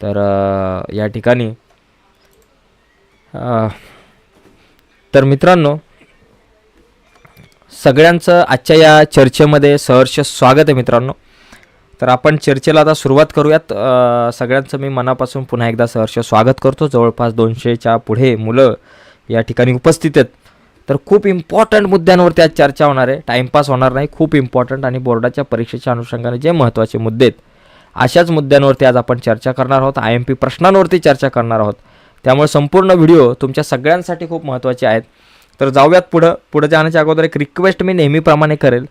तर या ठिकाणी तर मित्रांनो सगळ्यांचं आजच्या या चर्चेमध्ये सहर्ष स्वागत आहे मित्रांनो. तर आपण चर्चेला आता सुरुवात करूयात. सगळ्यांचं मी मनापासून पुन्हा एकदा सहर्ष स्वागत करतो. जवळपास दोनशेच्या पुढे मुलं या ठिकाणी उपस्थित आहेत. तर खूप इम्पॉर्टंट मुद्द्यांवरती आज चर्चा होणार आहे. टाईमपास होणार नाही. खूप इम्पॉर्टंट आणि बोर्डाच्या परीक्षेच्या अनुषंगाने जे महत्त्वाचे मुद्दे आहेत अशाच मुद्द्यांवरती आज आपण चर्चा करणार आहोत. आय एम पी प्रश्नांवरती चर्चा करणार आहोत. त्यामुळे संपूर्ण व्हिडिओ तुमच्या सगळ्यांसाठी खूप महत्त्वाचे आहेत. तर जाऊयात पुढं. पुढं जाण्याच्या अगोदर एक रिक्वेस्ट मी नेहमीप्रमाणे करेल.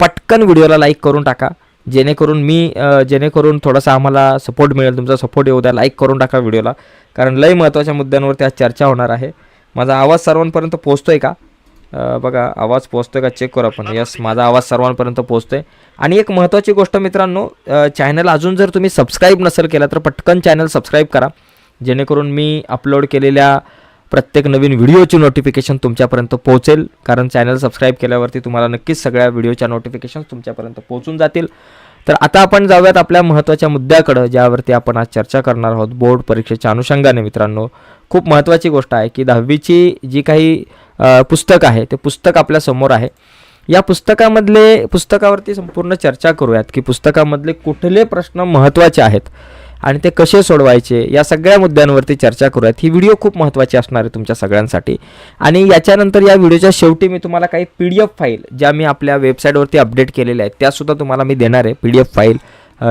पटकन व्हिडिओला लाईक करून टाका. जेणेकरून मी जेणेकरून थोडासा आम्हाला सपोर्ट मिळेल. तुमचा सपोर्ट येऊ द्या. लाईक करून टाका व्हिडिओला. कारण लई महत्त्वाच्या मुद्द्यांवरती आज चर्चा होणार आहे. माझा आवाज सर्वांपर्यंत पोहोचतोय का? बघा आवाज पोहोचतोय का? चेक करू आपण. यस माझा आवाज सर्वांपर्यंत पोचतोय आणि एक महत्त्वाची गोष्ट मित्रांनो चॅनल अजून जर तुम्ही सबस्क्राईब नसेल केला तर पटकन चॅनल सबस्क्राईब करा. जेणेकरून मी अपलोड केलेल्या प्रत्येक नवीन व्हिडिओची नोटिफिकेशन तुमच्यापर्यंत पोहोचेल. कारण चॅनल सबस्क्राईब केल्यावरती तुम्हाला नक्कीच सगळ्या व्हिडिओच्या नोटिफिकेशन तुमच्यापर्यंत पोहोचून जातील. तर आता आपण जाऊयात आपल्या महत्त्वाच्या मुद्द्याकडं ज्यावरती आपण आज चर्चा करणार आहोत. बोर्ड परीक्षेच्या अनुषंगाने मित्रांनो. खूप महत्त्वाची गोष्ट आहे की दहावीची जी काही पुस्तक आहे. ते पुस्तक आपल्यासमोर आहे. या पुस्तकामधले पुस्तकावरती संपूर्ण चर्चा करूयात की पुस्तकामधले कुठले प्रश्न महत्त्वाचे आहेत आणि ते कसे सोडवायचे या सगळ्या मुद्द्यांवरती चर्चा करूयात. ही व्हिडिओ खूप महत्त्वाची असणार आहे तुमच्या सगळ्यांसाठी. आणि याच्यानंतर या व्हिडिओच्या शेवटी मी तुम्हाला काही पी डी एफ फाईल ज्या मी आपल्या वेबसाईटवरती अपडेट केलेल्या आहेत त्यासुद्धा तुम्हाला मी देणार आहे. पी डी एफ फाईल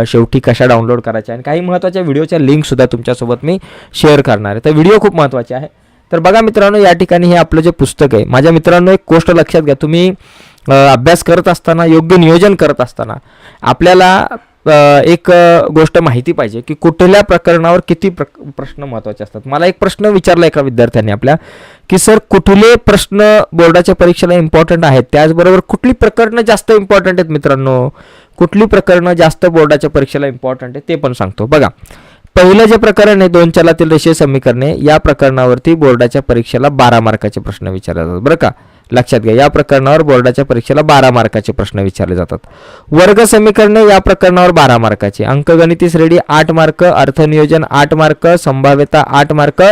शेवटी कशा डाउनलोड करायच्या आणि काही महत्त्वाच्या व्हिडिओच्या लिंकसुद्धा तुमच्यासोबत मी शेअर करणार आहे. तर व्हिडिओ खूप महत्त्वाचे आहे. तर बघा मित्रांनो या ठिकाणी हे आपलं जे पुस्तक आहे माझ्या मित्रांनो एक गोष्ट लक्षात घ्या. तुम्ही अभ्यास करत असताना योग्य नियोजन करत असताना आपल्याला एक गोष्ट माहिती पाहिजे की कुठल्या प्रकरणावर किती प्र प्रश्न महत्त्वाचे असतात. मला एक प्रश्न विचारला एका विद्यार्थ्याने आपल्या की सर कुठले प्रश्न बोर्डाच्या परीक्षेला इम्पॉर्टंट आहेत? त्याचबरोबर कुठली प्रकरणं जास्त इम्पॉर्टंट आहेत मित्रांनो? कुठली प्रकरणं जास्त बोर्डाच्या परीक्षेला इम्पॉर्टंट आहे ते पण सांगतो. बघा पहिलं जे प्रकरण आहे दोन चलातील रेषीय समीकरणे या प्रकरणावरती बोर्डाच्या परीक्षेला बारा मार्काचे प्रश्न विचारले जातात. बरं का? लक्षात घ्या या प्रकरणावर बोर्डाच्या परीक्षेला बारा मार्काचे प्रश्न विचारले जातात. वर्ग समीकरणे या प्रकरणावर बारा मार्काचे. अंकगणिती श्रेणी आठ मार्क अर्थनियोजन आठ मार्क संभाव्यता आठ मार्क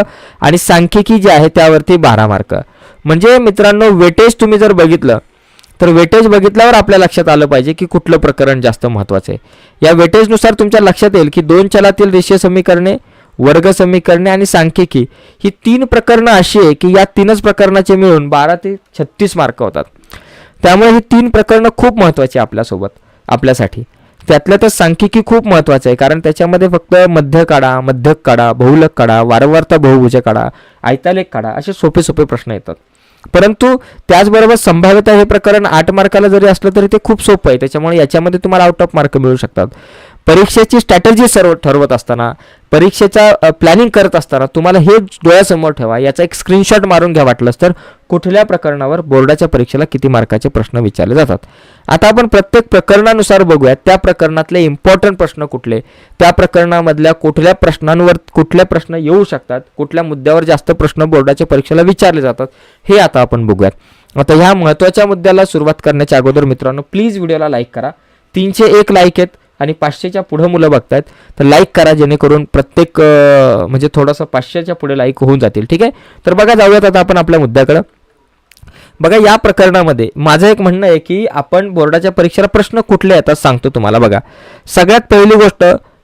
आणि सांख्यिकी जे आहे त्यावरती बारा मार्क. म्हणजे मित्रांनो वेटेज तुम्ही जर बघितलं तर वेटेज बघितल्यावर आपल्या लक्षात आलं पाहिजे की कुठलं प्रकरण जास्त महत्त्वाचं आहे. या वेटेजनुसार तुमच्या लक्षात येईल की दोन चलातील रेषीय समीकरणे वर्ग समीकरणे आणि सांख्यिकी ही तीन प्रकरणं अशी आहे की या तीनच प्रकरणाचे मिळून बारा ते छत्तीस मार्क होतात. त्यामुळे ही तीन प्रकरणं खूप महत्त्वाची आपल्यासोबत आपल्यासाठी. त्यातल्या तर सांख्यिकी खूप महत्त्वाचं आहे कारण त्याच्यामध्ये फक्त मध्य काढा मध्यक काढा बहुलक काढा वारंवारता बहुभुज काढा आयतालेख काढा असे सोपे सोपे प्रश्न येतात. परंतु त्याचबरोबर संभाव्यता हे प्रकरण आठ मार्काला जरी असलं तरी ते खूप सोपं आहे. त्याच्यामुळे याच्यामध्ये तुम्हाला आउट ऑफ मार्क मिळू शकतात. परीक्षेची स्ट्रॅटर्जी सर्व ठरवत असताना परीक्षेचा प्लॅनिंग करत असताना तुम्हाला हे डोळ्यासमोर ठेवा. याचा एक स्क्रीनशॉट मारून घ्या वाटलंच तर कुठल्या प्रकरणावर बोर्डाच्या परीक्षेला किती मार्काचे प्रश्न विचारले जातात? आता आपण प्रत्येक प्रकरणानुसार बघूयात त्या प्रकरणातले इम्पॉर्टंट प्रश्न कुठले? त्या प्रकरणामधल्या कुठल्या प्रश्नांवर कुठले प्रश्न येऊ शकतात? कुठल्या मुद्द्यावर जास्त प्रश्न बोर्डाच्या परीक्षेला विचारले जातात? हे आता आपण बघूयात. आता ह्या महत्त्वाच्या मुद्द्याला सुरुवात करण्याच्या अगोदर मित्रांनो प्लीज व्हिडिओला लाईक करा. तीनशे एक लाईक आहेत. आणि पाचशेच्या पुढं मुलं बघतायत तर लाईक करा जेणेकरून प्रत्येक म्हणजे थोडंसं पाचशेच्या पुढे लाईक होऊन जातील ठीक आहे? तर बघा जाऊयात आता आपण आपल्या मुद्द्याकडं. बघा या प्रकरणामध्ये माझं एक म्हणणं आहे की आपण बोर्डाच्या परीक्षेला प्रश्न कुठले येतात सांगतो तुम्हाला बघा. सगळ्यात पहिली गोष्ट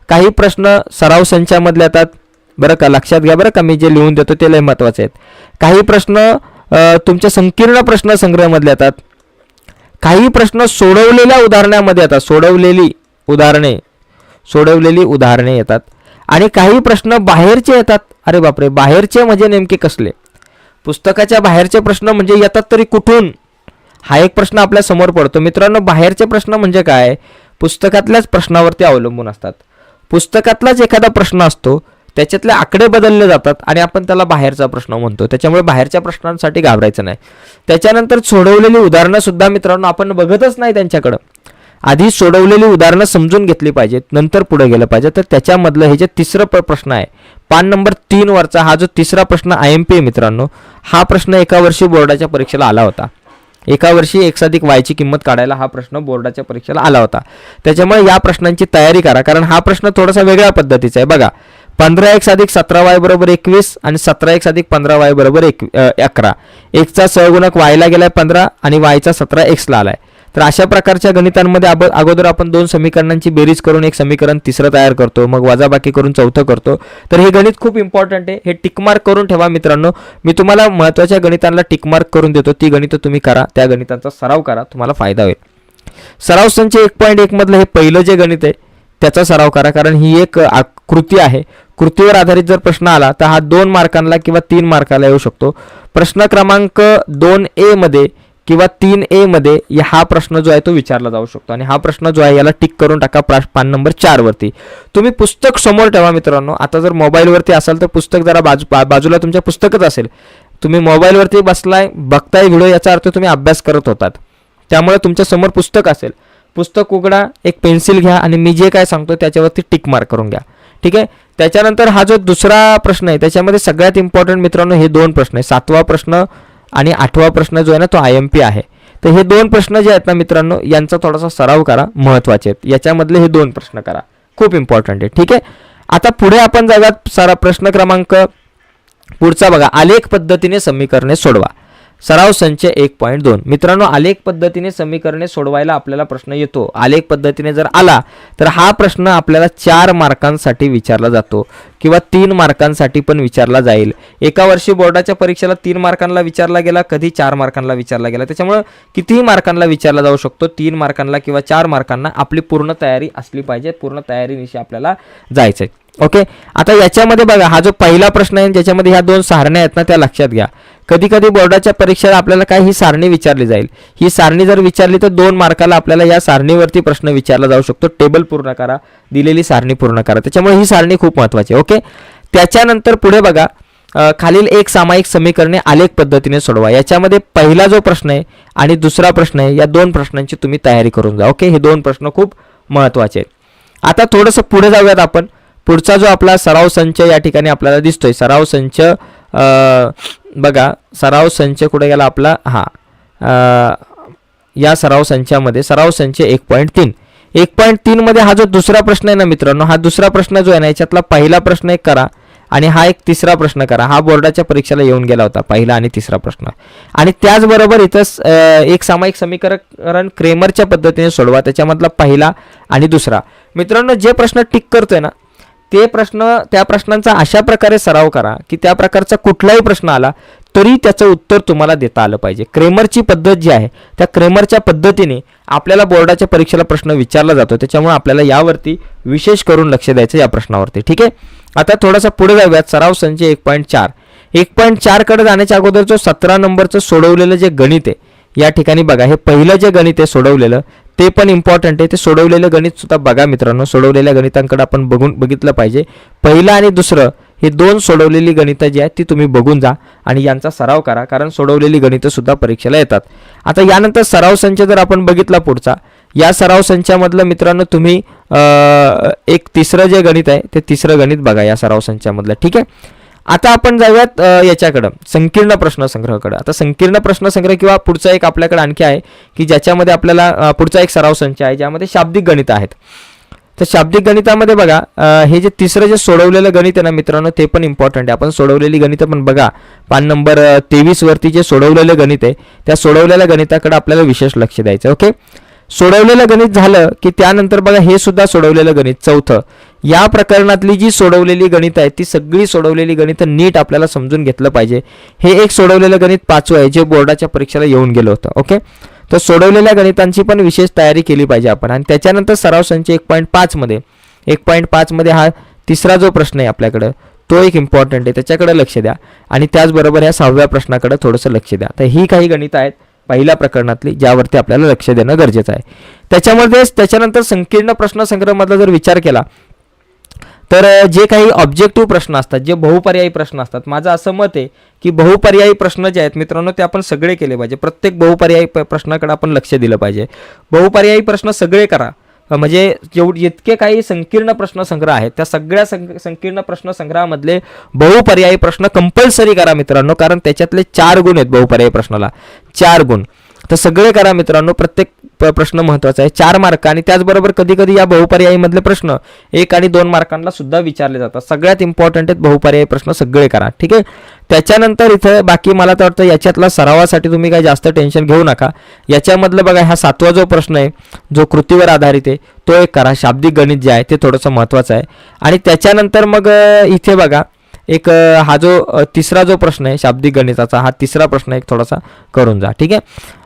काही प्रश्न सराव संचामधले येतात. बरं का लक्षात घ्या बरं का मी जे लिहून देतो ते लय महत्त्वाचे आहेत. काही प्रश्न तुमच्या संकीर्ण प्रश्न संग्रहामधले येतात. काही प्रश्न सोडवलेल्या उदाहरणामध्ये येतात सोडवलेली. उदाहरणे सोडवलेली उदाहरणे येतात. आणि काही प्रश्न बाहेरचे येतात. अरे बापरे बाहेरचे म्हणजे नेमके कसले? पुस्तकाच्या बाहेरचे प्रश्न म्हणजे येतात तरी कुठून? हा एक प्रश्न आपल्यासमोर पडतो. मित्रांनो बाहेरचे प्रश्न म्हणजे काय? पुस्तकातल्याच प्रश्नावरती अवलंबून असतात. पुस्तकातलाच एखादा प्रश्न असतो त्याच्यातले आकडे बदलले जातात आणि आपण त्याला बाहेरचा प्रश्न म्हणतो. त्याच्यामुळे बाहेरच्या प्रश्नांसाठी घाबरायचं नाही. त्याच्यानंतर सोडवलेली उदाहरणं सुद्धा मित्रांनो आपण बघतच नाही त्यांच्याकडं. आधी सोडवलेली उदाहरणं समजून घेतली पाहिजेत नंतर पुढे गेलं पाहिजे तर त्याच्यामधलं हे जे तिसरं प्र प्रश्न आहे पान नंबर तीनवरचा हा जो तिसरा प्रश्न आय एम पी आहे मित्रांनो हा प्रश्न एका वर्षी बोर्डाच्या परीक्षेला आला होता. एका वर्षी एक साधिक वायची किंमत काढायला हा प्रश्न बोर्डाच्या परीक्षेला आला होता. त्याच्यामुळे या प्रश्नांची तयारी करा कारण हा प्रश्न थोडासा वेगळ्या पद्धतीचा आहे. बघा पंधरा एक साधिक सतरा वाय बरोबर एकवीस आणि सतरा एक साधिक पंधरा वाय बरोबर एक अकरा. एकचा सहगुणक वायला गेलाय पंधरा आणि वायचा सतरा एक्सला आलाय. तर अशा प्रकारच्या गणितांमध्ये अब अगोदर आपण दोन समीकरणांची बेरीज करून एक समीकरण तिसरं तयार करतो मग वजाबाकी करून चौथं करतो. तर हे गणित खूप इम्पॉर्टंट आहे. हे टिकमार्क करून ठेवा मित्रांनो. मी तुम्हाला महत्त्वाच्या गणितांना टिकमार्क करून देतो. ती गणितं तुम्ही करा. त्या गणितांचा सराव करा. तुम्हाला फायदा होईल. सराव संच एक पॉईंट एकमधलं हे पहिलं जे गणित आहे त्याचा सराव करा. कारण ही एक कृती आहे. कृतीवर आधारित जर प्रश्न आला तर हा दोन मार्कांना किंवा तीन मार्काला येऊ शकतो. प्रश्न क्रमांक दोन ए मध्ये किंवा तीन ए मध्ये या- हा प्रश्न जो आहे तो विचारला जाऊ शकतो. आणि हा प्रश्न जो आहे याला टिक करून टाका पान नंबर चार वरती. तुम्ही पुस्तक समोर ठेवा मित्रांनो. आता जर मोबाईलवरती असाल तर पुस्तक जरा बाजू बा- बाजूला तुमच्या पुस्तकच असेल. तुम्ही मोबाईलवरती बसलाय बघताय व्हिडिओ याचा अर्थ तुम्ही अभ्यास करत होतात. त्यामुळे तुमच्यासमोर पुस्तक असेल. पुस्तक उघडा एक पेन्सिल घ्या आणि मी जे काय सांगतो त्याच्यावरती टिक मार्क करून घ्या. ठीक आहे? त्याच्यानंतर हा जो दुसरा प्रश्न आहे त्याच्यामध्ये सगळ्यात इम्पॉर्टंट मित्रांनो हे दोन प्रश्न आहे सातवा प्रश्न आणि आठवा प्रश्न जो आहे ना तो आय एम पी आहे. तर हे दोन प्रश्न जे आहेत ना मित्रांनो यांचा थोडासा सराव करा महत्त्वाचे आहेत याच्यामधले हे दोन प्रश्न करा. खूप इम्पॉर्टंट आहे. ठीक आहे? आता पुढे आपण जाऊयात सारा प्रश्न क्रमांक. पुढचा बघा आलेख पद्धतीने समीकरणे सोडवा. सराव संच एक पॉईंट दोन. मित्रांनो आलेख पद्धतीने समीकरणे सोडवायला आपल्याला प्रश्न येतो. आलेख पद्धतीने जर आला तर हा प्रश्न आपल्याला चार मार्कांसाठी विचारला जातो किंवा तीन मार्कांसाठी पण विचारला जाईल. एका वर्षी बोर्डाच्या परीक्षेला तीन मार्कांना विचारला गेला कधी चार मार्कांना विचारला गेला. त्याच्यामुळं कितीही मार्कांना विचारला जाऊ शकतो तीन मार्कांना किंवा चार मार्कांना आपली पूर्ण तयारी असली पाहिजे पूर्ण तयारीनिशी आपल्याला जायचं आहे ओके? आता याच्यामध्ये बघा हा जो पहिला प्रश्न आहे ज्याच्यामध्ये ह्या दोन सारण्या आहेत ना त्या लक्षात घ्या. कधी कधी बोर्डाच्या परीक्षेला आपल्याला काय ही सारणी विचारली जाईल? ही सारणी जर विचारली तर दोन मार्काला आपल्याला या सारणीवरती प्रश्न विचारला जाऊ शकतो. टेबल पूर्ण करा दिलेली सारणी पूर्ण करा. त्याच्यामुळे ही सारणी खूप महत्त्वाची आहे ओके? त्याच्यानंतर पुढे बघा खालील एक सामायिक समीकरणे आलेख पद्धतीने सोडवा. याच्यामध्ये पहिला जो प्रश्न आहे आणि दुसरा प्रश्न आहे या दोन प्रश्नांची तुम्ही तयारी करून जा ओके? हे दोन प्रश्न खूप महत्त्वाचे आहेत. आता थोडंसं पुढे जाऊयात आपण. पुढचा जो आपला सराव संच या ठिकाणी आपल्याला दिसतोय. सराव संच बघा सराव संच कुठे गेला आपला? हा. या सराव संचामध्ये सराव संच एक पॉईंट तीन. एक पॉईंट तीनमध्ये हा जो दुसरा प्रश्न आहे ना मित्रांनो हा दुसरा प्रश्न जो आहे ना याच्यातला पहिला प्रश्न एक करा आणि हा एक तिसरा प्रश्न करा. हा बोर्डाच्या परीक्षेला येऊन गेला होता पहिला आणि तिसरा प्रश्न. आणि त्याचबरोबर इथं एक सामायिक समीकरण क्रेमरच्या पद्धतीने सोडवा त्याच्यामधला पहिला आणि दुसरा. मित्रांनो जे प्रश्न टिक करतोय ना ते प्रश्न त्या प्रश्नांचा अशा प्रकारे सराव करा की त्या प्रकारचा कुठलाही प्रश्न आला तरी त्याचं उत्तर तुम्हाला देता आलं पाहिजे. क्रेमरची पद्धत जी आहे त्या क्रेमरच्या पद्धतीने आपल्याला बोर्डाच्या परीक्षेला प्रश्न विचारला जातो. त्याच्यामुळे आपल्याला यावरती विशेष करून लक्ष द्यायचं या प्रश्नावरती. ठीक आहे? आता थोडासा पुढे जाऊयात. सराव संच एक पॉईंट चार. एक पॉईंट चारकडे जाण्याच्या अगोदर जो सतरा नंबरचं सोडवलेलं जे गणित आहे या ठिकाणी बघा. हे पहिलं जे गणित आहे सोडवलेलं ते पण इम्पॉर्टंट आहे. ते सोडवलेलं गणित सुद्धा बघा मित्रांनो. सोडवलेल्या गणितांकडे आपण बघून बघितलं पाहिजे. पहिलं आणि दुसरं हे दोन सोडवलेली गणितं जी आहेत ती तुम्ही बघून जा आणि यांचा सराव करा. कारण सोडवलेली गणितं सुद्धा परीक्षेला येतात. आता यानंतर सराव संच जर आपण बघितला पुढचा या सराव संचामधलं मित्रांनो तुम्ही एक तिसरं जे गणित आहे ते तिसरं गणित बघा या सराव संचामधलं. ठीक आहे? आता आपण जाऊयात याच्याकडं संकीर्ण प्रश्नसंग्रहाकडं. आता संकीर्ण प्रश्नसंग्रह किंवा पुढचा एक आपल्याकडे आणखी आहे की ज्याच्यामध्ये आपल्याला पुढचा एक सराव संच आहे ज्यामध्ये शाब्दिक गणित आहेत. तर शाब्दिक गणितामध्ये बघा हे जे तिसरं जे सोडवलेलं गणित आहे ना मित्रांनो ते पण इम्पॉर्टंट आहे. आपण सोडवलेली गणितं पण बघा. पान नंबर तेवीस वरती जे सोडवलेलं गणित आहे त्या सोडवलेल्या गणिताकडे आपल्याला विशेष लक्ष द्यायचं ओके? सोडवलेलं गणित झालं की त्यानंतर बघा हे सुद्धा सोडवलेलं गणित चौथं. या प्रकरणातली जी सोडवलेली गणित आहे ती सगळी सोडवलेली गणितं नीट आपल्याला समजून घेतलं पाहिजे. हे एक सोडवलेलं गणित पाचवं आहे जे बोर्डाच्या परीक्षेला येऊन गेलं होतं ओके? तर सोडवलेल्या गणितांची पण विशेष तयारी केली पाहिजे आपण. आणि त्याच्यानंतर सराव संच एक पॉईंट पाचमध्ये एक पॉईंट पाचमध्ये हा तिसरा जो प्रश्न आहे आपल्याकडं तो एक इम्पॉर्टंट आहे. त्याच्याकडे लक्ष द्या. आणि त्याचबरोबर ह्या सहाव्या प्रश्नाकडे थोडंसं लक्ष द्या. तर ही काही गणितं आहेत पहिल्या प्रकरणातली ज्यावरती आपल्याला लक्ष देणं गरजेचं आहे. त्याच्यामध्येच त्याच्यानंतर संकीर्ण प्रश्नसंग्रहामधला जर विचार केला तर जे काही ऑब्जेक्टिव्ह प्रश्न असतात जे बहुपर्यायी प्रश्न असतात माझं असं मत आहे की बहुपर्यायी प्रश्न जे आहेत मित्रांनो ते आपण सगळे केले पाहिजे. प्रत्येक बहुपर्यायी प्रश्नाकडे आपण लक्ष दिलं पाहिजे. बहुपर्यायी प्रश्न सगळे करा. म्हणजे जेवढ जितके काही संकीर्ण प्रश्न संग्रह आहेत त्या सगळ्या सं संकीर्ण प्रश्नसंग्रहामधले बहुपर्यायी प्रश्न कंपल्सरी करा मित्रांनो कारण त्याच्यातले चार गुण आहेत बहुपर्यायी प्रश्नाला. चार गुण. तर सगळे करा मित्रांनो प्रत्येक प्रश्न महत्त्वाचा आहे. चार मार्क आणि त्याचबरोबर कधी कधी या बहुपर्यायीमधले प्रश्न एक आणि दोन मार्कांना सुद्धा विचारले जातात. सगळ्यात इम्पॉर्टंट आहेत बहुपर्यायी प्रश्न सगळे करा. ठीक आहे? त्याच्यानंतर इथं बाकी मला तर वाटतं याच्यातला सरावासाठी तुम्ही काही जास्त टेन्शन घेऊ नका. याच्यामधलं बघा हा सातवा जो प्रश्न आहे जो कृतीवर आधारित आहे तो एक करा. शाब्दिक गणित जे आहे ते थोडंसं महत्त्वाचं आहे. आणि त्याच्यानंतर मग इथे बघा एक हा जो तिसरा जो प्रश्न आहे शाब्दिक गणिताचा हा तिसरा प्रश्न एक थोडासा करून जा ठीक आहे?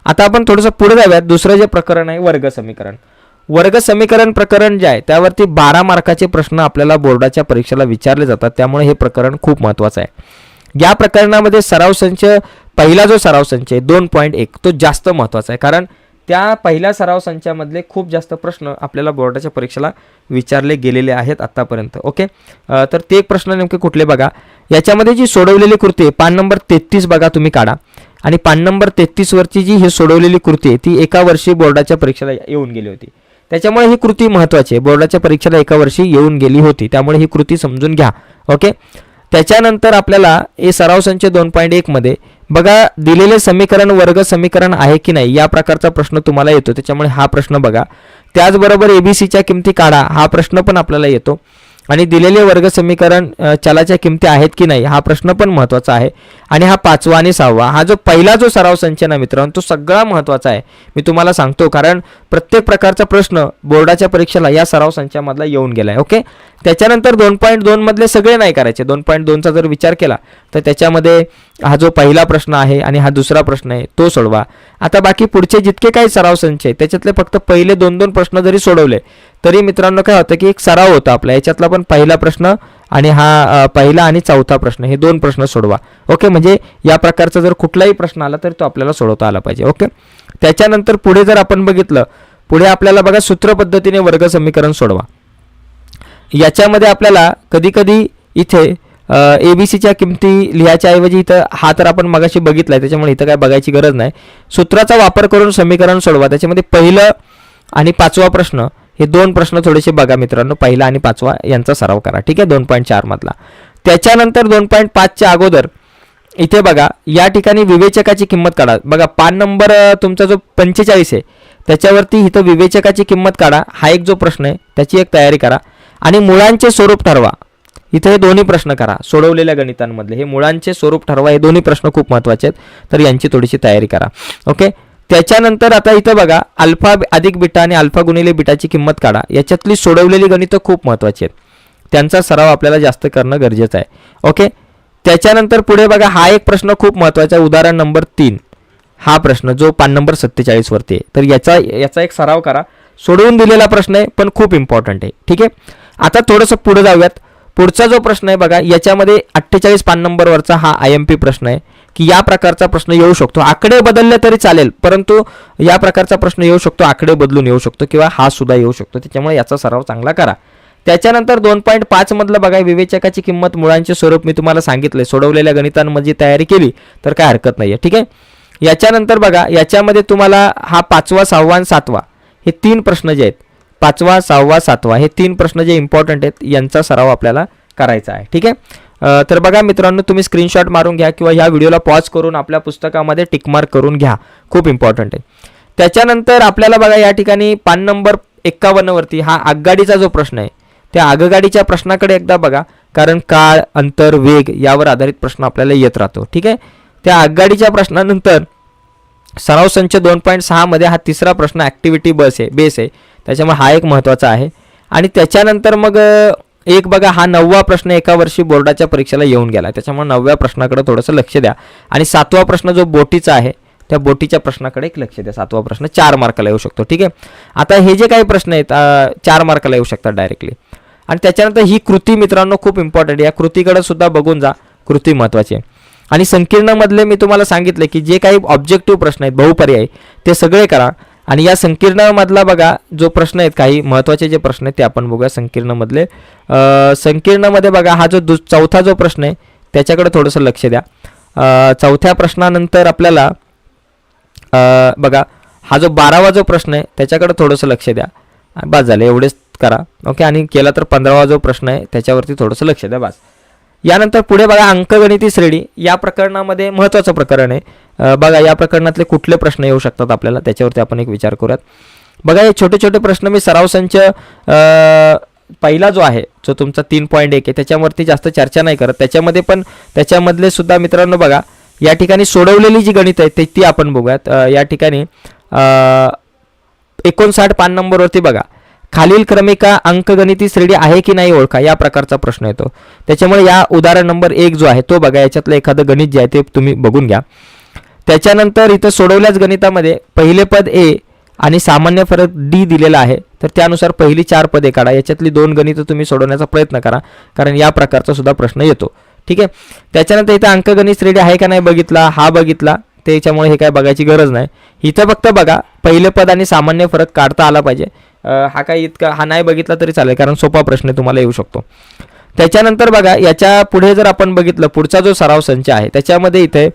आता आपण थोडंसं पुढे जाऊयात. दुसरं जे प्रकरण आहे वर्ग समीकरण. वर्ग समीकरण प्रकरण जे आहे त्यावरती बारा मार्काचे प्रश्न आपल्याला बोर्डाच्या परीक्षेला विचारले जातात. त्यामुळे हे प्रकरण खूप महत्त्वाचं आहे. या प्रकरणामध्ये सराव संच पहिला जो सराव संच आहे दोन पॉईंट एक तो जास्त महत्त्वाचा आहे. कारण त्या पहिल्या सराव संचामधले खूप जास्त प्रश्न आपल्याला बोर्डाच्या परीक्षेला विचारले गेलेले आहेत आत्तापर्यंत ओके? तर ते प्रश्न नेमके कुठले बघा? याच्यामध्ये जी सोडवलेली कृती आहे पान नंबर तेहतीस बघा तुम्ही काढा. आणि पान नंबर तेहतीसवरची जी ही सोडवलेली कृती आहे ती एका वर्षी बोर्डाच्या परीक्षेला येऊन गेली होती. त्याच्यामुळे ही कृती महत्त्वाची आहे. बोर्डाच्या परीक्षेला एका वर्षी येऊन गेली होती. त्यामुळे ही कृती समजून घ्या ओके? त्याच्यानंतर आपल्याला हे सराव संच दोन पॉईंट एकमध्ये बघा दिलेले समीकरण वर्ग समीकरण आहे की नाही या प्रकारचा प्रश्न तुम्हाला येतो. त्याच्यामुळे हा प्रश्न बघा. त्याचबरोबर एबीसीच्या किमती काढा हा प्रश्न पण आपल्याला येतो. आणि दिलेले वर्ग समीकरण चलाच्या किमती आहेत की नाही हा प्रश्न पण महत्त्वाचा आहे. आणि हा पाचवा आणि सहावा हा जो पहिला जो सराव संच ना मित्रांनो तो सगळा महत्त्वाचा आहे. मी तुम्हाला सांगतो कारण प्रत्येक प्रकारचा प्रश्न बोर्डाच्या परीक्षेला या सराव संचामधला येऊन गेला आहे ओके? त्याच्यानंतर दोन पॉईंट दोनमधले सगळे नाही करायचे. दोन पॉईंट दोनचा जर विचार केला तर त्याच्यामध्ये हा जो पहिला प्रश्न आहे आणि हा दुसरा प्रश्न आहे तो सोडवा. आता बाकी पुढचे जितके काही सराव संच आहे त्याच्यातले फक्त पहिले दोन दोन प्रश्न जरी सोडवले तरी मित्रांनो काय होतं की एक सराव होता आपला. याच्यातला पण पहिला प्रश्न आणि हा पहिला आणि चौथा प्रश्न हे दोन प्रश्न सोडवा. ओके? म्हणजे या प्रकारचा जर कुठलाही प्रश्न आला तर तो आपल्याला सोडवता आला पाहिजे. ओके? त्याच्यानंतर पुढे जर आपण बघितलं पुढे आपल्याला बघा सूत्र पद्धतीने वर्ग समीकरण सोडवा. याच्यामध्ये आपल्याला कधीकधी इथे ए बी सीच्या किमती लिहायच्या ऐवजी इथं हा तर आपण मगाशी बघितलाय त्याच्यामुळे इथं काय बघायची गरज नाही. सूत्राचा वापर करून समीकरण सोडवा. त्याच्यामध्ये पहिलं आणि पाचवा प्रश्न हे दोन प्रश्न थोडेसे बघा मित्रांनो पहिला आणि पाचवा यांचा सराव करा. ठीक आहे? दोन पॉईंट चारमधला त्याच्यानंतर दोन पॉईंट पाचच्या अगोदर इथे बघा या ठिकाणी विवेचकाची किंमत काढा. बघा पान नंबर तुमचा जो पंचेचाळीस आहे त्याच्यावरती इथं विवेचकाची किंमत काढा. हा एक जो प्रश्न आहे त्याची एक तयारी करा. आणि मुळांचे स्वरूप ठरवा. इथे हे दोन्ही प्रश्न करा. सोडवलेल्या गणितांमधले. हे मुळांचे स्वरूप ठरवा. हे दोन्ही प्रश्न खूप महत्त्वाचे आहेत. तर यांची थोडीशी तयारी करा. ओके? त्याच्यानंतर आता इथं बघा अल्फा अधिक बिटा आणि अल्फा गुणिले बिटाची किंमत काढा. याच्यातली सोडवलेली गणितं खूप महत्त्वाची आहेत. त्यांचा सराव आपल्याला जास्त करणं गरजेचं आहे. ओके? त्याच्यानंतर पुढे बघा हा एक प्रश्न खूप महत्त्वाचा आहे. उदाहरण नंबर तीन. हा प्रश्न जो पान नंबर सत्तेचाळीसवरती आहे. तर याचा याचा एक सराव करा. सोडवून दिलेला प्रश्न आहे पण खूप इम्पॉर्टंट आहे. ठीक आहे? आता थोडंसं पुढे जाऊयात. पुढचा जो प्रश्न आहे बघा याच्यामध्ये अठ्ठेचाळीस पान नंबरवरचा हा आय एम पी प्रश्न आहे की या प्रकारचा प्रश्न येऊ शकतो. आकडे बदलले तरी चालेल परंतु या प्रकारचा प्रश्न येऊ शकतो आकडे बदलून येऊ शकतो किंवा हा सुद्धा येऊ शकतो. त्याच्यामुळे याचा सराव चांगला करा. त्याच्यानंतर दोन पॉईंट पाच मधलं बघा विवेचकाची किंमत मुळांचे स्वरूप मी तुम्हाला सांगितले सोडवलेल्या गणितांमध्ये तयारी केली तर काय हरकत नाही आहे ठीक आहे? याच्यानंतर बघा याच्यामध्ये तुम्हाला हा पाचवा सहावा आणि सातवा हे तीन प्रश्न जे आहेत पाचवा सहावा सातवा हे तीन प्रश्न जे इम्पॉर्टंट आहेत यांचा सराव आपल्याला करायचा आहे. ठीक आहे? तर बघा मित्रांनो तुम्ही स्क्रीनशॉट मारून घ्या किंवा ह्या व्हिडिओला पॉज करून आपल्या पुस्तकामध्ये टिकमार्क करून घ्या. खूप इम्पॉर्टंट आहे. त्याच्यानंतर आपल्याला बघा या ठिकाणी पान नंबर एक्कावन्नवरती हा आगगाडीचा जो प्रश्न आहे त्या आगगाडीच्या प्रश्नाकडे एकदा बघा. कारण काळ अंतर वेग यावर आधारित प्रश्न आपल्याला येत राहतो. ठीक आहे? त्या आगगाडीच्या प्रश्नानंतर सराव संच दोन पॉईंट सहामध्ये हा तिसरा प्रश्न ॲक्टिव्हिटी बस आहे बेस आहे. त्याच्यामुळे हा एक महत्त्वाचा आहे. आणि त्याच्यानंतर मग एक बघा हा नववा प्रश्न एका वर्षी बोर्डाच्या परीक्षेला येऊन गेला. त्याच्यामुळे नवव्या प्रश्नाकडे थोडंसं लक्ष द्या. आणि सातवा प्रश्न जो बोटीचा आहे त्या बोटीच्या प्रश्नाकडे एक लक्ष द्या. सातवा प्रश्न चार मार्काला येऊ शकतो. ठीक आहे? आता हे जे काही प्रश्न आहेत चार मार्काला येऊ शकतात डायरेक्टली आणि त्याच्यानंतर ही कृती मित्रांनो खूप इम्पॉर्टंट या कृतीकडे सुद्धा बघून जा. कृती महत्त्वाची आहे. आणि संकीर्णमधले मी तुम्हाला सांगितले की जे काही ऑब्जेक्टिव्ह प्रश्न आहेत बहुपर्यायी ते सगळे करा. आणि या संकीर्णामधला बघा जो प्रश्न आहेत काही महत्त्वाचे जे प्रश्न आहेत ते आपण बघूया संकीर्णमधले संकीर्णामध्ये संकीर्णमध्ये बघा हा जो दु चौथा जो प्रश्न आहे त्याच्याकडे थोडंसं लक्ष द्या. चौथ्या प्रश्नानंतर आपल्याला बघा हा जो बारावा जो प्रश्न आहे त्याच्याकडे थोडंसं लक्ष द्या. बास झालं एवढेच करा. ओके आणि केला तर पंधरावा जो प्रश्न आहे त्याच्यावरती थोडंसं लक्ष द्या बास. यानंतर पुढे बघा अंकगणिती श्रेणी या प्रकरणामध्ये महत्त्वाचं प्रकरण आहे. बघा या प्रकरणातले कुठले प्रश्न येऊ शकतात आपल्याला? त्याच्यावरती आपण एक विचार करूयात. बघा हे छोटे छोटे प्रश्न मी सराव संच पहिला जो आहे जो तुमचा तीन पॉईंट एक आहे त्याच्यावरती जास्त चर्चा नाही करत. त्याच्यामध्ये पण त्याच्यामधले सुद्धा मित्रांनो बघा या ठिकाणी सोडवलेली जी गणित आहे ते ती आपण बघूयात. या ठिकाणी एकोणसाठ पान नंबरवरती बघा खालील क्रमिका अंकगणिती श्रेणी आहे की नाही ओळखा या प्रकारचा प्रश्न येतो. त्याच्यामुळे या उदाहरण नंबर एक जो आहे तो बघा याच्यातलं एखादं गणित जे आहे ते तुम्ही बघून घ्या. त्याच्यानंतर इथं सोडवल्याच गणितामध्ये पहिले पद ए आणि सामान्य फरक डी दिलेला आहे. तर त्यानुसार पहिली चार पदे काढा. याच्यातली दोन गणितं तुम्ही सोडवण्याचा प्रयत्न करा कारण या प्रकारचा सुद्धा प्रश्न येतो. ठीक आहे? त्याच्यानंतर इथं अंकगणित श्रेणी आहे का नाही बघितला? हा बघितला. त्याच्यामुळे हे काय बघायची गरज नाही. इथं फक्त बघा पहिले पद आणि सामान्य फरक काढता आला पाहिजे. हा काय इतका हा नाही बघितला तरी चालेल कारण सोपा प्रश्न तुम्हाला येऊ शकतो. त्याच्यानंतर बघा याच्यापुढे जर आपण बघितलं पुढचा जो सराव संच आहे त्याच्यामध्ये इथे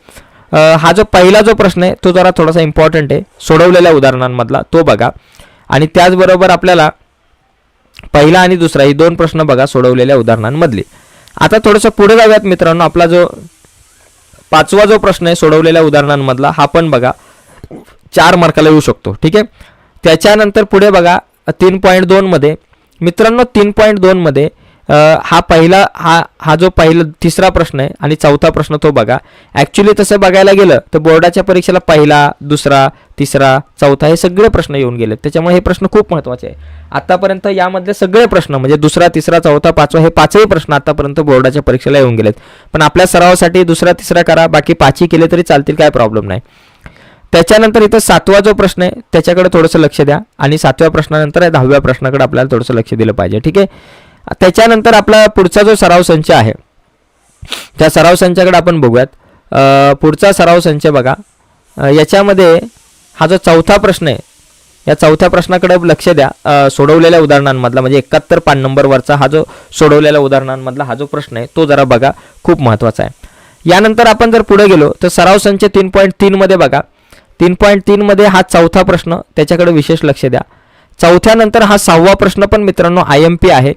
हा जो पहिला जो प्रश्न आहे तो जरा थोडासा इम्पॉर्टंट आहे. सोडवलेल्या उदाहरणांमधला. तो बघा. आणि त्याचबरोबर आपल्याला पहिला आणि दुसरा ही दोन प्रश्न बघा सोडवलेल्या उदाहरणांमधले. आता थोडंसं पुढे जाऊयात मित्रांनो. आपला जो पाचवा जो प्रश्न आहे सोडवलेल्या उदाहरणांमधला हा पण बघा. चार मार्काला येऊ शकतो. ठीक आहे? त्याच्यानंतर पुढे बघा. तीन पॉईंट दोनमध्ये मित्रांनो तीन पॉईंट दोनमध्ये हा पहिला हा हा जो पहिला तिसरा प्रश्न आहे आणि चौथा प्रश्न तो बघा. ॲक्च्युली तसं बघायला गेलं तर बोर्डाच्या परीक्षेला पहिला दुसरा तिसरा चौथा हे सगळे प्रश्न येऊन गेले. त्याच्यामुळे हे प्रश्न खूप महत्त्वाचे आहे. आतापर्यंत यामधले सगळे प्रश्न म्हणजे दुसरा तिसरा चौथा पाचवा हे पाचही प्रश्न आतापर्यंत बोर्डाच्या परीक्षेला येऊन गेलेत. पण आपल्या सरावासाठी दुसरा तिसरा करा बाकी पाचही केले तरी चालतील काय प्रॉब्लेम नाही. त्याच्यानंतर इथं सातवा जो प्रश्न आहे त्याच्याकडे थोडंसं लक्ष द्या. आणि सातव्या प्रश्नानंतर दहाव्या प्रश्नाकडे आपल्याला थोडंसं लक्ष दिलं पाहिजे. ठीक आहे? त्याच्यानंतर आपला पुढचा जो सराव संच आहे त्या सराव संचाकडे आपण बघूयात. पुढचा सराव संच बघा. याच्यामध्ये हा जो चौथा प्रश्न आहे या चौथ्या प्रश्नाकडे लक्ष द्या. सोडवलेल्या उदाहरणांमधला म्हणजे एकाहत्तर पान नंबरवरचा हा जो सोडवलेल्या उदाहरणांमधला हा जो प्रश्न आहे तो जरा बघा. खूप महत्त्वाचा आहे. यानंतर आपण जर पुढे गेलो तर सराव संच तीन पॉईंट तीनमध्ये बघा. तीन पॉईंट तीनमध्ये हा चौथा प्रश्न त्याच्याकडे विशेष लक्ष द्या. चौथ्यानंतर हा सहावा प्रश्न पण मित्रांनो आय एम पी आहे.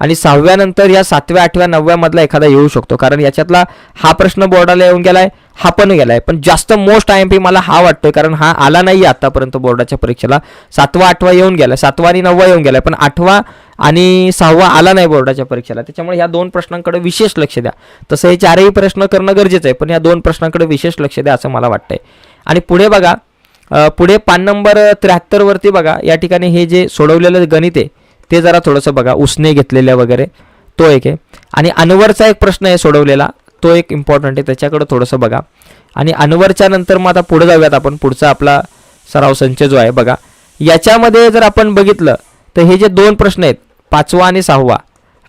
आणि सहाव्यानंतर या सातव्या आठव्या नवव्यामधला एखादा येऊ शकतो. कारण याच्यातला हा प्रश्न बोर्डाला येऊन गेलाय हा पण गेलाय. पण जास्त मोस्ट आय एम पी मला हा वाटतोय कारण हा आला नाही आतापर्यंत बोर्डाच्या परीक्षेला. सातवा आठवा येऊन गेलाय सातवा आणि नववा येऊन गेलाय पण आठवा आणि सहावा आला नाही बोर्डाच्या परीक्षेला. त्याच्यामुळे ह्या दोन प्रश्नांकडे विशेष लक्ष द्या. तसं हे चारही प्रश्न करणं गरजेचं आहे पण या दोन प्रश्नांकडे विशेष लक्ष द्या असं मला वाटतंय. आणि पुढे बघा पुढे पान नंबर त्र्याहत्तरवरती बघा या ठिकाणी हे जे सोडवलेलं गणित आहे ते जरा थोडंसं बघा उसने घेतलेल्या वगैरे तो एक आहे. आणि अनवरचा एक प्रश्न आहे सोडवलेला तो एक इम्पॉर्टंट आहे त्याच्याकडं थोडंसं बघा. आणि अनवरच्या नंतर मग आता पुढे जाऊयात आपण पुढचा आपला सराव संच जो आहे बघा. याच्यामध्ये जर आपण बघितलं तर हे जे दोन प्रश्न आहेत पाचवा आणि सहावा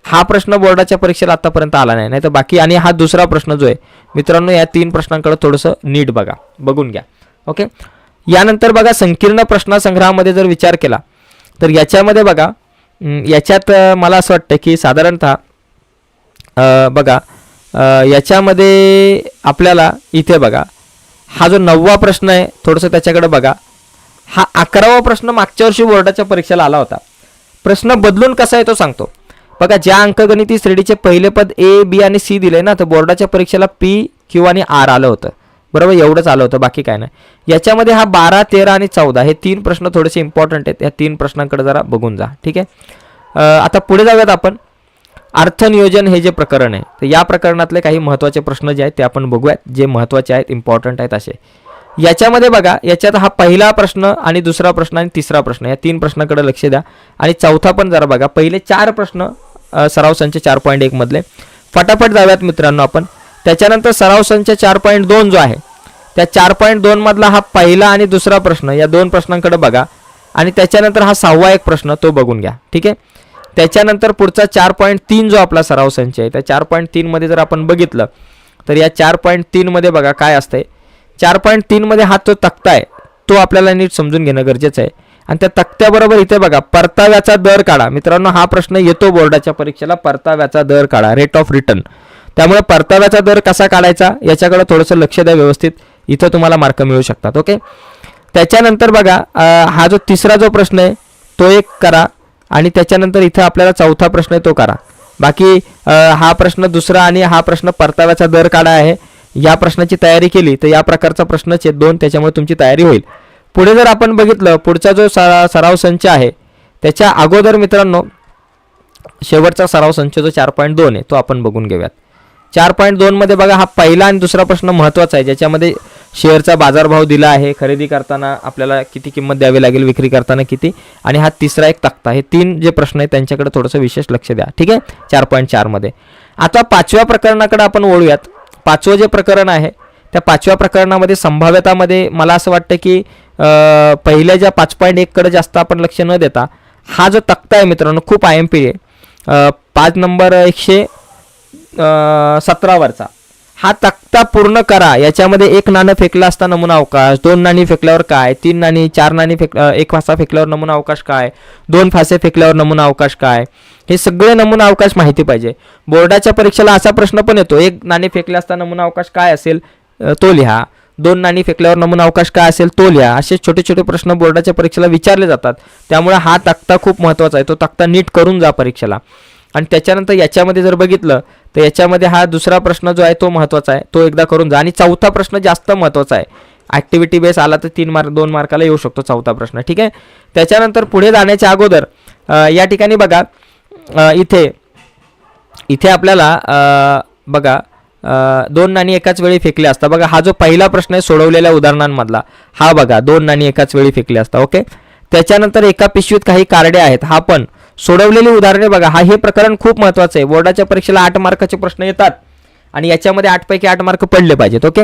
हा प्रश्न बोर्डाच्या परीक्षेला आतापर्यंत आला नाही नाही तर बाकी आणि हा दुसरा प्रश्न जो आहे मित्रांनो या तीन प्रश्नांकडे थोडंसं नीट बघा बघून घ्या. ओके? यानंतर बघा संकीर्ण प्रश्नसंग्रहामध्ये जर विचार केला तर याच्यामध्ये बघा याच्यात मला असं वाटतं की साधारणतः बघा याच्यामध्ये आपल्याला इथे बघा हा जो नववा प्रश्न आहे थोडंसं त्याच्याकडे बघा हा अकरावा प्रश्न मागच्या वर्षी बोर्डाच्या परीक्षेला आला होता. प्रश्न बदलून कसा आहे तो सांगतो. बघा ज्या अंकगणिती श्रेणीचे पहिले पद ए बी आणि सी दिले ना तर बोर्डाच्या परीक्षेला पी क्यू आणि आर आलं होतं. बरोबर? एवढंच आलं होतं बाकी काय नाही. याच्यामध्ये हा बारा तेरा आणि चौदा हे तीन प्रश्न थोडेसे इम्पॉर्टंट आहेत. या तीन प्रश्नांकडे जरा बघून जा ठीक आहे? आता पुढे जाऊयात आपण. अर्थनियोजन हे जे प्रकरण आहे तर या प्रकरणातले काही महत्त्वाचे प्रश्न जे आहेत ते आपण बघूयात. जे महत्त्वाचे आहेत इम्पॉर्टंट आहेत असे. याच्यामध्ये बघा याच्यात हा पहिला प्रश्न आणि दुसरा प्रश्न आणि तिसरा प्रश्न या तीन प्रश्नाकडे लक्ष द्या. आणि चौथा पण जरा बघा. पहिले चार प्रश्न सराव संच चार पॉईंट एकमधले फटाफट जाऊयात मित्रांनो आपण. त्याच्यानंतर सराव संच चार पॉईंट दोन जो आहे त्या चार पॉईंट दोनमधला हा पहिला आणि दुसरा प्रश्न या दोन प्रश्नांकडे बघा. आणि त्याच्यानंतर हा सहावा एक प्रश्न तो बघून घ्या. ठीक आहे? त्याच्यानंतर पुढचा चार पॉईंट तीन जो आपला सराव संच आहे त्या चार पॉईंट तीनमध्ये जर आपण बघितलं तर या चार पॉईंट तीनमध्ये बघा काय असतंय. चार पॉईंट तीनमध्ये हा जो तक्ता आहे तो आपल्याला नीट समजून घेणं गरजेचं आहे. आणि त्या तक्त्याबरोबर इथे बघा परताव्याचा दर काढा. मित्रांनो हा प्रश्न येतो बोर्डाच्या परीक्षेला परताव्याचा दर काढा. रेट ऑफ रिटर्न त्यामुळे परताव्याचा दर कसा काढायचा याच्याकडे थोडंसं लक्ष द्या व्यवस्थित. इथं तुम्हाला मार्क मिळू शकतात ओके? त्याच्यानंतर बघा हा जो तिसरा जो प्रश्न आहे तो एक करा आणि त्याच्यानंतर इथं आपल्याला चौथा प्रश्न आहे तो करा. बाकी हा प्रश्न दुसरा आणि हा प्रश्न परताव्याचा दर काढा आहे या प्रश्नाची तयारी केली तर या प्रकारचा प्रश्नच आहे दोन त्याच्यामुळे तुमची तयारी होईल. पुढे जर आपण बघितलं पुढचा जो सरा सराव संच आहे त्याच्या अगोदर मित्रांनो शेवटचा सराव संच जो चार पॉईंट दोन आहे तो आपण बघून घेऊयात. चार पॉईंट दोनमध्ये बघा हा पहिला आणि दुसरा प्रश्न महत्त्वाचा आहे. ज्याच्यामध्ये शेअरचा बाजारभाव दिला आहे खरेदी करताना आपल्याला किती किंमत द्यावी लागेल विक्री करताना किती? आणि हा तिसरा एक तक्ता हे तीन जे प्रश्न आहेत त्यांच्याकडे थोडंसं विशेष लक्ष द्या. ठीक आहे? चार पॉईंट चारमध्ये आता पाचव्या प्रकरणाकडे आपण ओळूयात पाचवं जे प्रकरण आहे त्या पाचव्या प्रकरणामध्ये संभाव्यतामध्ये मला असं वाटतं की पहिल्या ज्या पाच पॉईंट एककडे जास्त आपण लक्ष न देता हा जो तक्ता आहे मित्रांनो खूप आय एम पी आहे. पाच नंबर एकशे सतरावरचा. हा तक्ता पूर्ण करा. याच्यामध्ये एक नाणं फेकलं असता नमुना अवकाश. दोन नाणी फेकल्यावर काय? तीन नाणी चार नाणी फेक एक फासा फेकल्यावर नमुना अवकाश काय? दोन फासे फेकल्यावर नमुना अवकाश काय? हे सगळे नमुना अवकाश माहिती पाहिजे. बोर्डाच्या परीक्षेला असा प्रश्न पण येतो. एक नाणी फेकले असता नमुना अवकाश काय असेल? तो लिहा. दोन नाणी फेकल्यावर नमुना अवकाश काय असेल? तो लिहा. असे छोटे छोटे प्रश्न बोर्डाच्या परीक्षेला विचारले जातात. त्यामुळे हा तक्ता खूप महत्त्वाचा आहे. तो तक्ता नीट करून जा परीक्षेला. आणि त्याच्यानंतर याच्यामध्ये जर बघितलं तर याच्यामध्ये हा दुसरा प्रश्न जो आहे तो महत्त्वाचा आहे. तो एकदा करून जा. आणि चौथा प्रश्न जास्त महत्त्वाचा आहे. ॲक्टिव्हिटी बेस आला तर तीन मार्क दोन मार्काला येऊ शकतो चौथा प्रश्न. ठीक आहे? त्याच्यानंतर पुढे जाण्याच्या अगोदर या ठिकाणी बघा इथे इथे आपल्याला बघा दोन नाणी एकाच वेळी फेकले असता बघा हा जो पहिला प्रश्न आहे सोडवलेल्या उदाहरणांमधला हा बघा दोन नाणी एकाच वेळी फेकले असता ओके? त्याच्यानंतर एका पिशवीत काही कार्डे आहेत. हा पण सोडवलेली उदाहरणे बघा. हा हे प्रकरण खूप महत्त्वाचं आहे. बोर्डाच्या परीक्षेला आठ मार्काचे प्रश्न येतात. आणि याच्यामध्ये आठपैकी आठ मार्क पडले पाहिजेत ओके?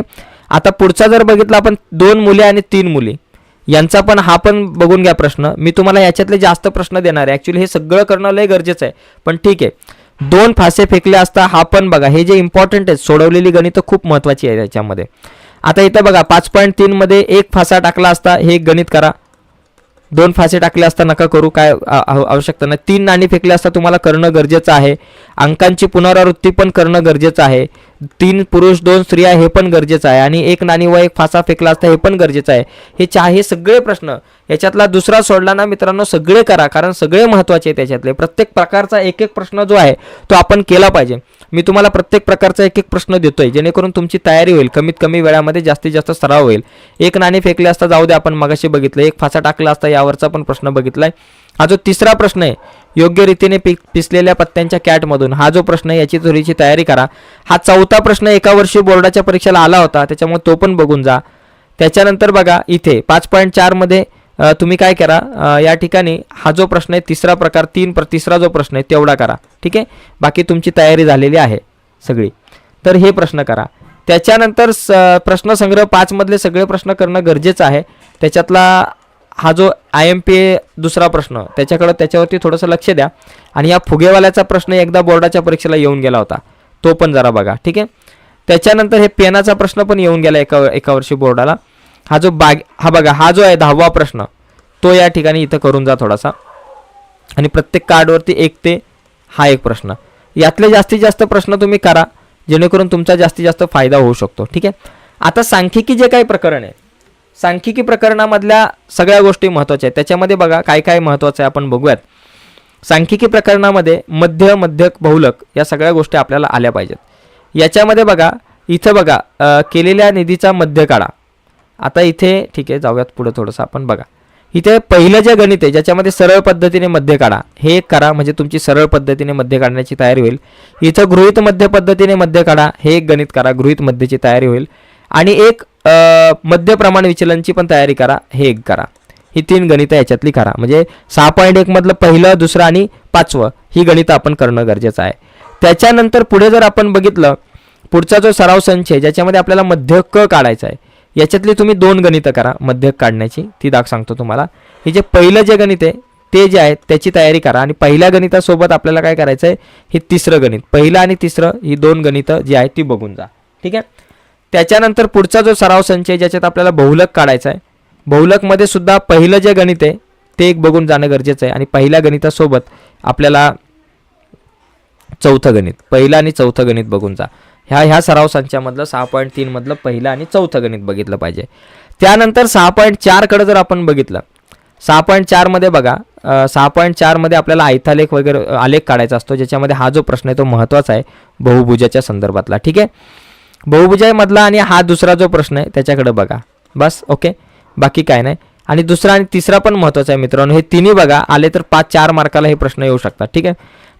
आता पुढचा जर बघितला आपण दोन मुले आणि तीन मुली. यांचा पण हा पण बघून घ्या प्रश्न. मी तुम्हाला याच्यातले जास्त प्रश्न देणार आहे. ॲक्च्युली हे सगळं करणं लय गरजेचं आहे. पण ठीक आहे. दोन फासे फेकले असता हा पण बघा. हे जे इम्पॉर्टंट आहे सोडवलेली गणितं खूप महत्त्वाची आहे याच्यामध्ये. आता इथं बघा पाच पॉईंट तीनमध्ये एक फासा टाकला असता हे एक गणित करा. दोन फासे टाकले असता नका करू काय आवश्यकता नाही. तीन नाणी फेकले असता तुम्हाला करणं गरजेचं आहे. अंकांची पुनरावृत्ती पण करणं गरजेचं आहे. तीन पुरुष दोन स्त्रिया हे पण गरजेचं आहे. आणि एक नाणी व एक फासा फेकला असता हे पण गरजेचं आहे. हे चहा हे सगळे प्रश्न याच्यातला दुसरा सोडला ना मित्रांनो सगळे करा. कारण सगळे महत्त्वाचे आहे त्याच्यातले प्रत्येक प्रकारचा एक एक प्रश्न जो आहे तो आपण केला पाहिजे. मी तुम्हाला प्रत्येक प्रकारचा एक एक प्रश्न देतोय. जेणेकरून तुमची तयारी होईल. कमीत कमी वेळामध्ये जास्तीत जास्त सराव होईल. एक नाणी फेकले असता जाऊ दे आपण मगाशी बघितलं. एक फासा टाकला असता यावरचा पण प्रश्न बघितलाय. हा जो तिसरा प्रश्न आहे योग्य रीतीने पि पिसलेल्या पत्त्यांच्या कॅटमधून. हा जो प्रश्न याची थोडीशी तयारी करा. हा चौथा प्रश्न एका वर्षी बोर्डाच्या परीक्षेला आला होता त्याच्यामुळे तो पण बघून जा. त्याच्यानंतर बघा इथे पाच पॉईंट चारमध्ये तुम्ही काय करा या ठिकाणी हा जो प्रश्न आहे तिसरा प्रकार तीन प्र तिसरा जो प्रश्न आहे तेवढा करा. ठीक आहे? बाकी तुमची तयारी झालेली आहे सगळी. तर हे प्रश्न करा. त्याच्यानंतर स प्रश्नसंग्रह पाचमधले सगळे प्रश्न करणं गरजेचं आहे. त्याच्यातला हा जो आय एम पी ए दुसरा प्रश्न त्याच्याकडं त्याच्यावरती थोडंसं लक्ष द्या. आणि या फुगेवाल्याचा प्रश्न एकदा बोर्डाच्या परीक्षेला येऊन गेला होता. तो पण जरा बघा ठीक आहे? त्याच्यानंतर हे पेनाचा प्रश्न पण येऊन गेला एका एका वर्षी बोर्डाला. हा जो बाग हा बघा हा जो आहे दहावा प्रश्न तो या ठिकाणी इथं करून जा थोडासा. आणि प्रत्येक कार्डवरती एक ते हा एक प्रश्न. यातले जास्तीत जास्त प्रश्न तुम्ही करा जेणेकरून तुमचा जास्तीत जास्त फायदा होऊ शकतो ठीक आहे? आता सांख्यिकी जे काही प्रकरण आहे सांख्यिकी प्रकरणामधल्या सगळ्या गोष्टी महत्त्वाच्या आहेत. त्याच्यामध्ये बघा काय काय महत्त्वाचं आहे आपण बघूयात. सांख्यिकी प्रकरणामध्ये मध्य मध्यक बहुलक या सगळ्या गोष्टी आपल्याला आल्या पाहिजेत. याच्यामध्ये बघा इथं बघा केलेल्या निधीचा मध्य काढा आता इथे ठीक आहे जाऊयात पुढं थोडंसं आपण बघा. इथे पहिलं जे गणित आहे ज्याच्यामध्ये सरळ पद्धतीने मध्य काढा हे एक करा म्हणजे तुमची सरळ पद्धतीने मध्य काढण्याची तयारी होईल. इथं गृहित मध्य पद्धतीने मध्य काढा हे एक गणित करा गृहित मध्यची तयारी होईल. आणि एक मध्यप्रमाण मध्य प्रमाण विचलनची पण तयारी करा हे एक करा. ही तीन गणितं याच्यातली करा. म्हणजे सहा पॉईंट एकमधलं पहिलं दुसरं आणि पाचवं ही गणितं आपण करणं गरजेचं आहे. त्याच्यानंतर पुढे जर आपण बघितलं पुढचा जो सराव संच आहे ज्याच्यामध्ये आपल्याला मध्य क काढायचा आहे याच्यातली तुम्ही दोन गणितं करा मध्य काढण्याची. ती दाख सांगतो तुम्हाला. हे जे पहिलं जे गणित आहे ते जे आहे त्याची तयारी करा. आणि पहिल्या गणितासोबत आपल्याला काय करायचं आहे हे तिसरं गणित. पहिलं आणि तिसरं ही दोन गणितं जी आहेत ती बघून जा. ठीक आहे? त्याच्यानंतर पुढचा जो सराव संच आहे ज्याच्यात आपल्याला बहुलक काढायचा आहे. बहुलकमध्ये सुद्धा पहिलं जे गणित आहे ते एक बघून जाणं गरजेचं आहे. आणि पहिल्या गणितासोबत आपल्याला चौथं गणित पहिलं आणि चौथं गणित बघून जा. ह्या ह्या सराव संचामधलं सहा पॉईंट तीनमधलं पहिलं आणि चौथं गणित बघितलं पाहिजे. त्यानंतर सहा पॉईंट चारकडे जर आपण बघितलं सहा पॉईंट चारमध्ये बघा सहा पॉईंट चारमध्ये आपल्याला आयथालेख वगैरे आलेख काढायचा असतो ज्याच्यामध्ये हा जो प्रश्न आहे तो महत्त्वाचा आहे बहुभुजाच्या संदर्भातला. ठीक आहे? बहुभुजामधला आणि हा दुसरा जो प्रश्न आहे त्याच्याकडे बघा. बस ओके? बाकी काय नाही. आणि दुसरा आणि तिसरा पण महत्त्वाचा आहे मित्रांनो. हे तिन्ही बघा. आले तर पाच चार मार्काला हे प्रश्न येऊ शकतात. ठीक आहे?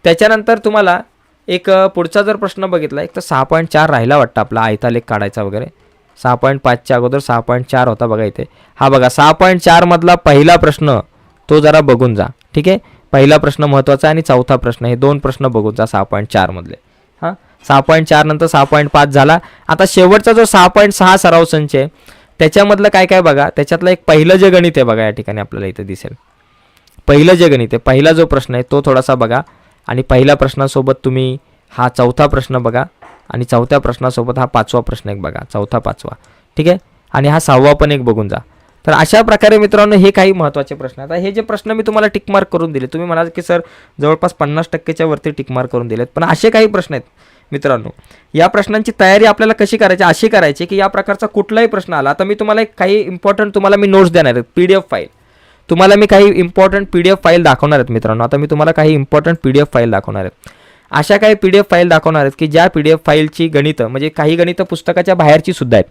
त्याच्यानंतर तुम्हाला एक पुढचा जर प्रश्न बघितला एक तर सहा पॉईंट चार राहिला वाटतं आपला. आयतालेख काढायचा वगैरे. सहा पॉईंट पाचच्या अगोदर सहा पॉईंट चार होता बघा इथे. हा बघा सहा पॉईंट चारमधला पहिला प्रश्न तो जरा बघून जा. ठीक आहे? पहिला प्रश्न महत्त्वाचा आहे आणि चौथा प्रश्न हे दोन प्रश्न बघून जा सहा पॉईंट चारमधले हां? सहा पॉईंट चार नंतर सहा पॉईंट पाच झाला. आता शेवटचा जो सहा पॉईंट सहा सराव संच आहे त्याच्यामधलं काय काय बघा त्याच्यातलं एक पहिलं जे गणित आहे बघा या ठिकाणी आपल्याला इथं दिसेल. पहिलं जे गणित आहे पहिला जो प्रश्न आहे तो थोडासा बघा. आणि पहिल्या प्रश्नासोबत तुम्ही हा चौथा प्रश्न बघा. आणि चौथ्या प्रश्नासोबत हा पाचवा प्रश्न एक बघा चौथा पाचवा. ठीक आहे? आणि हा सहावा पण एक बघून जा. तर अशा प्रकारे मित्रांनो हे काही महत्त्वाचे प्रश्न आहेत. आता हे जे प्रश्न मी तुम्हाला टिकमार्क करून दिले तुम्ही म्हणाल की सर जवळपास पन्नास टक्केच्या वरती टिकमार्क करून दिलेत. पण असे काही प्रश्न आहेत. मित्रांनो या प्रश्नांची तयारी आपल्याला कशी करायची? अशी करायची की या प्रकारचा कुठलाही प्रश्न आला आता मी तुम्हाला एक काही इम्पॉर्टंट तुम्हाला मी नोट्स देणार आहेत पी डी एफ फाईल तुम्हाला मी काही important P D F file दाखवणार आहेत मित्रांनो. आता मी तुम्हाला काही important P D F file दाखवणार आहेत. अशा काही पी डी एफ फाईल दाखवणार आहेत की ज्या पी डी एफ फाईलची गणितं म्हणजे काही गणितं पुस्तकाच्या बाहेरची सुद्धा आहेत.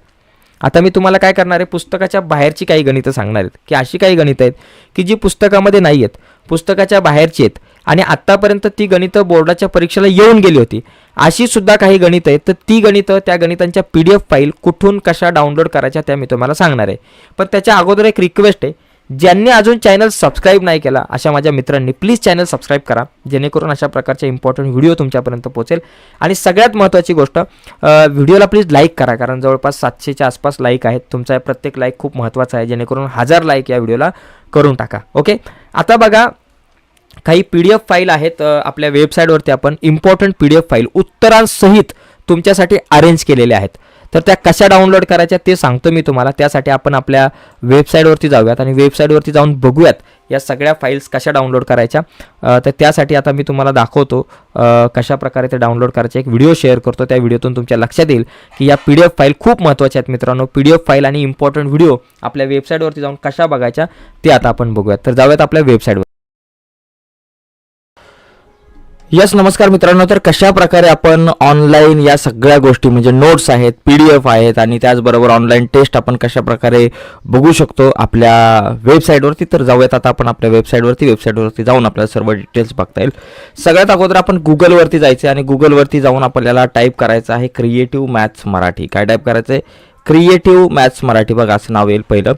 आता मी तुम्हाला काय करणार आहे? पुस्तकाच्या बाहेरची काही गणितं सांगणार आहेत. की अशी काही गणितं आहेत की जी पुस्तकामध्ये नाही आहेत. पुस्तकाच्या बाहेरची आहेत. आणि आत्तापर्यंत ती गणितं बोर्डाच्या परीक्षेला येऊन गेली होती. अशी सुद्धा काही गणितं आहेत तर ती गणितं त्या गणितांच्या पी डी एफ फाईल कुठून कशा डाउनलोड करायच्या त्या मी तुम्हाला सांगणार आहे. पण त्याच्या अगोदर एक रिक्वेस्ट आहे ज्यांनी अजून चॅनल सबस्क्राईब नाही केला अशा माझ्या मित्रांनी प्लीज चॅनल सबस्क्राईब करा जेणेकरून अशा प्रकारचे इम्पॉर्टंट व्हिडिओ तुमच्यापर्यंत पोहोचेल. आणि सगळ्यात महत्त्वाची गोष्ट व्हिडिओला प्लीज लाईक करा कारण जवळपास सातशेच्या आसपास लाईक आहेत. तुमचा प्रत्येक लाईक खूप महत्त्वाचा आहे जेणेकरून हजार लाईक या व्हिडिओला करून टाका. ओके आता बघा काही पी डी एफ फाईल आहेत आपल्या वेबसाईटवरती आपण important P D F file उत्तरांसहित तुमच्यासाठी अरेंज केलेल्या आहेत. तर त्या कशा डाउनलोड करायच्या ते सांगतो मी तुम्हाला. त्यासाठी आपण आपल्या वेबसाईटवरती जाऊयात आणि वेबसाईटवरती जाऊन बघूयात या सगळ्या फाईल्स कशा डाउनलोड करायच्या. तर त्यासाठी आता मी तुम्हाला दाखवतो कशा प्रकारे ते डाउनलोड करायचे. एक व्हिडिओ शेअर करतो. त्या व्हिडिओतून तुमच्या लक्षात येईल की या पी डी एफ फाईल खूप महत्त्वाच्या आहेत मित्रांनो. पी डी एफ फाईल आणि इम्पॉर्टंट व्हिडिओ आपल्या वेबसाईटवरती जाऊन कशा बघायच्या ते आता आपण बघूयात. तर जाऊयात आपल्या वेबसाईटवर यस नमस्कार मित्रांनो तर कशा प्रकारे आपण ऑनलाईन या सगळ्या गोष्टी म्हणजे नोट्स आहेत पी डी एफ आहेत आणि त्याचबरोबर ऑनलाईन टेस्ट आपण कशा प्रकारे बघू शकतो आपल्या वेबसाईटवरती तर जाऊयात आता आपण आपल्या वेबसाईटवरती वेबसाईटवरती जाऊन आपल्याला सर्व डिटेल्स बघता येईल. सगळ्यात अगोदर आपण गुगलवरती जायचं आहे आणि गुगलवरती जाऊन आपल्याला टाईप करायचं आहे क्रिएटिव्ह मॅथ्स मराठी. काय टाईप करायचं आहे? Creative maths Marathi. बघा असं नाव येईल पहिलं.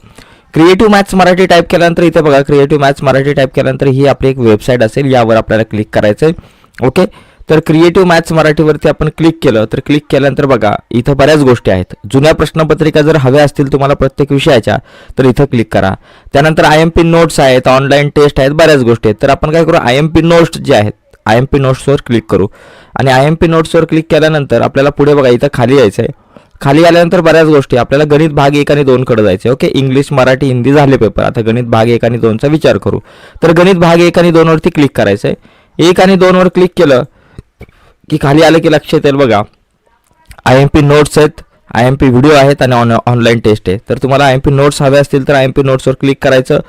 क्रिएटिव्ह मॅथ्स मराठी टाईप केल्यानंतर इथे बघा क्रिएटिव्ह मॅथ्स मराठी टाईप केल्यानंतर ही आपली एक वेबसाईट असेल यावर आपल्याला क्लिक करायचं आहे ओके? तर क्रिएटिव्ह मॅथ्स मराठीवरती आपण क्लिक केलं तर क्लिक केल्यानंतर बघा इथं बऱ्याच गोष्टी आहेत. जुन्या प्रश्नपत्रिका जर हव्या असतील तुम्हाला प्रत्येक विषयाच्या तर इथं क्लिक करा. त्यानंतर आय एम पी नोट्स आहेत ऑनलाईन टेस्ट आहेत बऱ्याच गोष्टी आहेत. तर आपण काय करू आय एम पी नोट्स जे आहेत आय एम पी नोट्सवर क्लिक करू. आणि आय एम पी नोट्सवर क्लिक केल्यानंतर आपल्याला पुढे बघा इथं खाली यायचं आहे खाली आल्यानंतर बऱ्याच गोष्टी आपल्याला गणित भाग एक आणि दोनकडे जायचे ओके? इंग्लिश मराठी हिंदी झाले पेपर आता गणित भाग एक आणि दोनचा विचार करू. तर गणित भाग एक आणि दोनवरती क्लिक करायचं आहे एक आणि दोनवर क्लिक केलं की खाली आलं की लक्षात येईल बघा. आय एम पी नोट्स आहेत आय एम पी व्हिडिओ आहेत आणि ऑन ऑनलाईन टेस्ट आहे. तर तुम्हाला आय एम पी नोट्स हवे असतील तर आय एम पी नोट्सवर क्लिक करायचं.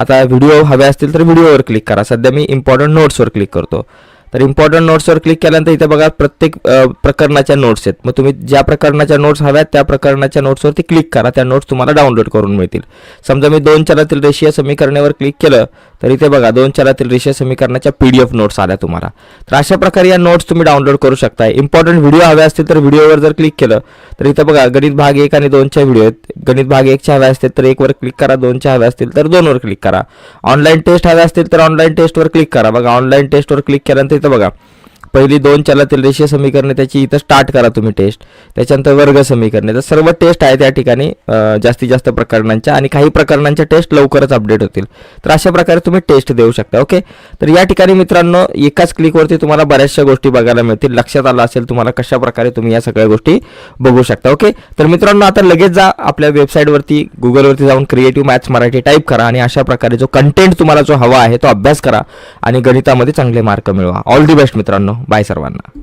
आता व्हिडिओ हवे असतील तर व्हिडिओवर क्लिक करा. सध्या मी इम्पॉर्टंट नोट्सवर क्लिक करतो. तर इम्पॉर्टंट नोट्सवर क्लिक केल्यानंतर इथे बघा प्रत्येक प्रकरणाच्या नोट्स आहेत. मग तुम्ही ज्या प्रकरणाच्या नोट्स हव्यात त्या प्रकरणाच्या नोट्सवरती क्लिक करा. त्या नोट्स तुम्हाला डाउनलोड करून मिळतील. समजा मी दोन चलातील रेषीय समीकरणावर क्लिक केलं तर इथे बघा दोन चलातील रेषीय समीकरणाच्या पी डी एफ नोट्स आल्या तुम्हाला. तर अशा प्रकारे या नोट्स तुम्ही डाउनलोड करू शकता इम्पॉर्टंट व्हिडिओ हवे असतील तर व्हिडिओवर जर क्लिक केलं तर इथं बघा गणित भाग एक आणि दोनच्या व्हिडिओ आहेत. गणित भाग एकच्या हव्या असतील तर एकवर क्लिक करा दोनच्या हव्या असतील तर दोनवर क्लिक करा. ऑनलाईन टेस्ट हव्या असतील तर ऑनलाईन टेस्टवर क्लिक करा. बघा ऑनलाईन टेस्टवर क्लिक केल्यानंतर आता बघा पहिली दोन चलातील रेषीय समीकरणे त्याची इथं स्टार्ट करा तुम्ही टेस्ट त्याच्यानंतर वर्ग समीकरणे. तर सर्व टेस्ट आहे त्या ठिकाणी जास्तीत जास्त प्रकरणांच्या आणि काही प्रकरणांच्या टेस्ट लवकरच अपडेट होतील. तर अशा प्रकारे तुम्ही टेस्ट देऊ शकता ओके तर या ठिकाणी मित्रांनो एकाच क्लिकवरती तुम्हाला बऱ्याचशा गोष्टी बघायला मिळतील. लक्षात आलं असेल तुम्हाला कशा प्रकारे तुम्ही या सगळ्या गोष्टी बघू शकता ओके तर मित्रांनो आता लगेच जा आपल्या वेबसाईटवरती गुगलवरती जाऊन क्रिएटिव्ह मॅथ्स मराठी टाईप करा आणि अशा प्रकारे जो कंटेंट तुम्हाला जो हवा आहे तो अभ्यास करा आणि गणितामध्ये चांगले मार्क मिळवा. ऑल दी बेस्ट मित्रांनो. बाय सर्वांना.